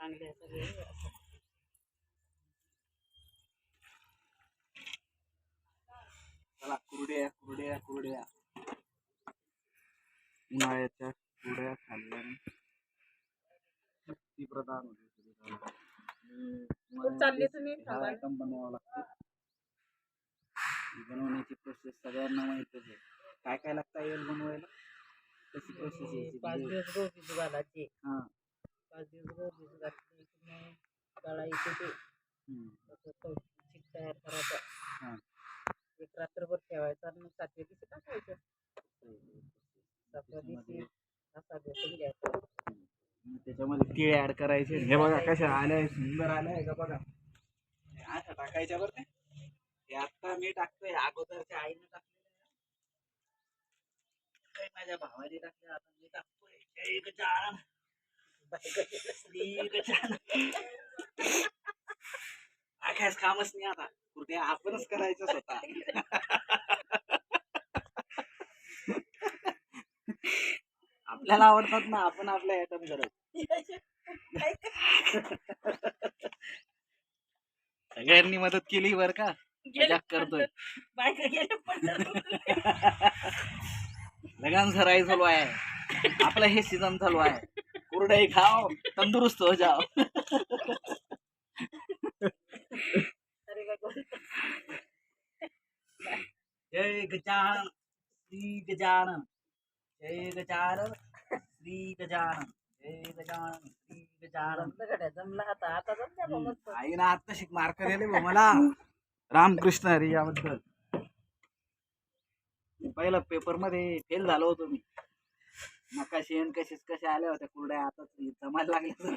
आणले सगळे असं. चला कुरड्या कुरड्या कुरड्या उन्हाळ्याच्या कुरड्या खाल्ल्याने शक्ती प्रदान होते शरीराला. आणि कुठं चालले तुम्ही? हा थांबा. आयटम बनवावा लागतो ही बनवण्याची प्रोसेस सगळ्यांना माहितच आहे काय काय लागतं येईल बनवायला कशी प्रोसेस हे यायची पाच म्हणजे- दिवस गहू भिजू घालायचे हा पाच दिवस गहू भिजू घातले की मग दळायचे ते. हम्म. तसं तो चिक तयार करायचा. हा. एक रात्रभर ठेवायचा आणि मग सातव्या दिवशी टाकायचं. सातव्या दिवशी असा भेटून घ्यायचा. त्याच्यामध्ये तीळ ऍड करायचे. हे बघा कशा आल्या सुंदर आल्या का बघा. आता टाकायच्या बरं का हे आता मी टाकतोय. अगोदरच्या आईने टाकलेलं माझ्या भावाने टाकले आता मी टाकतोय. जय गजानन टाकायच कामच नाही आता. कुठे आपणच करायचं स्वतः. आपल्याला आवडतात ना आपण आपल्या आयटम करत सगळ्यांनी मदत केली बर का? मजाक करतोय. लगान सराई चालू आहे आपलं हे सीझन चालू आहे. कुरडई खाओ तंदुरुस्त हो जाओ? जय गजानन श्री गजानन. जय गजानन श्री गजानन. जय गजानन श्री गजानन. जमलं आता आता जमलं मस्त. आईनं आता शिक मार्क मला. रामकृष्ण हरी याबद्दल. पहिलं पेपरमध्ये फेल झालो होतो मी. नकाशे आणि कशीच कशा आल्या होत्या कुरड्या आता जमायला लागल्या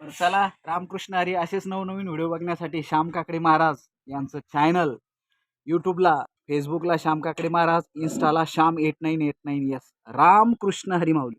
बरं चला. रामकृष्ण हरी असेच नवनवीन व्हिडिओ बघण्यासाठी श्याम काकडे महाराज यांचं चॅनल यूट्यूबला फेसबुकला Shyam Kakade Maharaj इन्स्टाला Shyam eight nine eight nine yes Ramkrishna Hari Mauli.